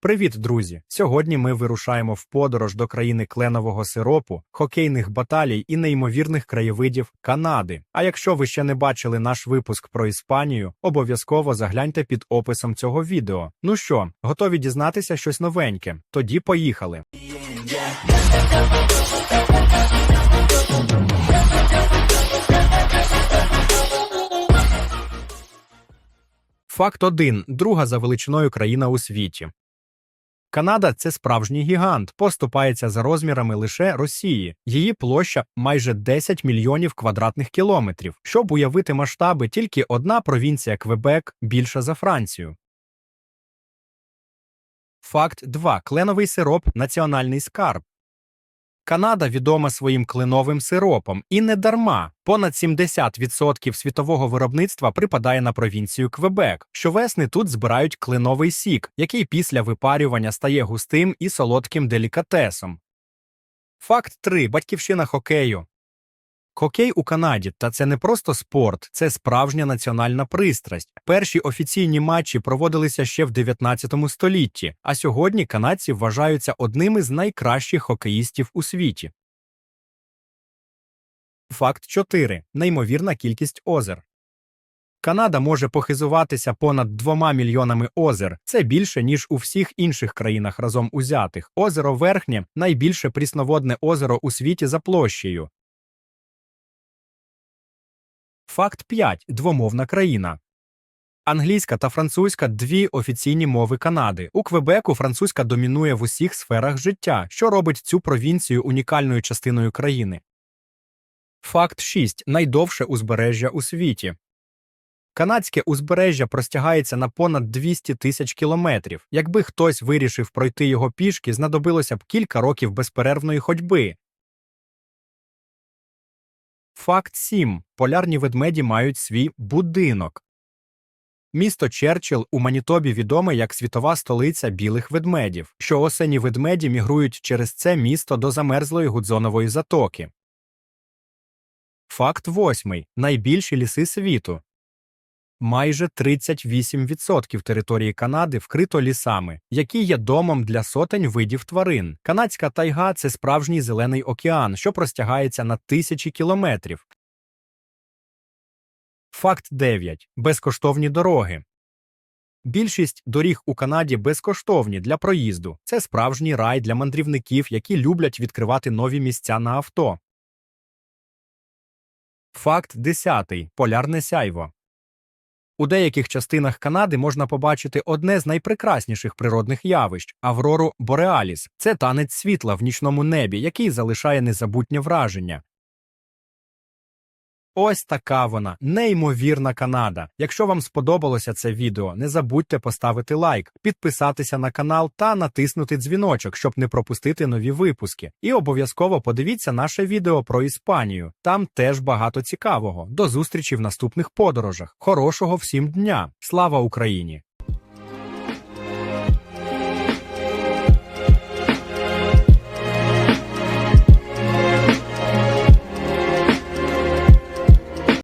Привіт, друзі! Сьогодні ми вирушаємо в подорож до країни кленового сиропу, хокейних баталій і неймовірних краєвидів Канади. А якщо ви ще не бачили наш випуск про Іспанію, обов'язково загляньте під описом цього відео. Ну що, готові дізнатися щось новеньке? Тоді поїхали. Факт 1. друга за величиною країна у світі. Канада це справжній гігант, поступається за розмірами лише Росії. Її площа майже 10 мільйонів квадратних кілометрів. Щоб уявити масштаби, тільки одна провінція Квебек більша за Францію. Факт 2. Кленовий сироп національний скарб. Канада відома своїм кленовим сиропом, і не дарма. Понад 70% світового виробництва припадає на провінцію Квебек. Щовесни тут збирають кленовий сік, який після випарювання стає густим і солодким делікатесом. Факт 3. Батьківщина хокею. Хокей у Канаді, та це не просто спорт, це справжня національна пристрасть. Перші офіційні матчі проводилися ще в 19 столітті, а сьогодні канадці вважаються одними з найкращих хокеїстів у світі. Факт 4. Неймовірна кількість озер. Канада може похизуватися понад двома мільйонами озер. Це більше, ніж у всіх інших країнах разом узятих. Озеро Верхнє найбільше прісноводне озеро у світі за площею. Факт 5. Двомовна країна. Англійська та французька дві офіційні мови Канади. У Квебеку французька домінує в усіх сферах життя, що робить цю провінцію унікальною частиною країни. Факт 6. Найдовше узбережжя у світі. Канадське узбережжя простягається на понад 200 тисяч кілометрів. Якби хтось вирішив пройти його пішки, знадобилося б кілька років безперервної ходьби. Факт 7. Полярні ведмеді мають свій будинок. Місто Черчилл у Манітобі відоме як світова столиця білих ведмедів. що осені ведмеді мігрують через це місто до замерзлої Гудзонової затоки. Факт 8. Найбільші ліси світу. Майже 38% території Канади вкрито лісами, які є домом для сотень видів тварин. Канадська тайга це справжній зелений океан, що простягається на тисячі кілометрів. Факт 9. Безкоштовні дороги. Більшість доріг у Канаді безкоштовні для проїзду. Це справжній рай для мандрівників, які люблять відкривати нові місця на авто. Факт 10. Полярне сяйво. У деяких частинах Канади можна побачити одне з найпрекрасніших природних явищ аврору Бореаліс. Це танець світла в нічному небі, який залишає незабутнє враження. Ось така вона, неймовірна Канада. Якщо вам сподобалося це відео, не забудьте поставити лайк, підписатися на канал та натиснути дзвіночок, щоб не пропустити нові випуски. І обов'язково подивіться наше відео про Іспанію. Там теж багато цікавого. До зустрічі в наступних подорожах. Хорошого всім дня! Слава Україні!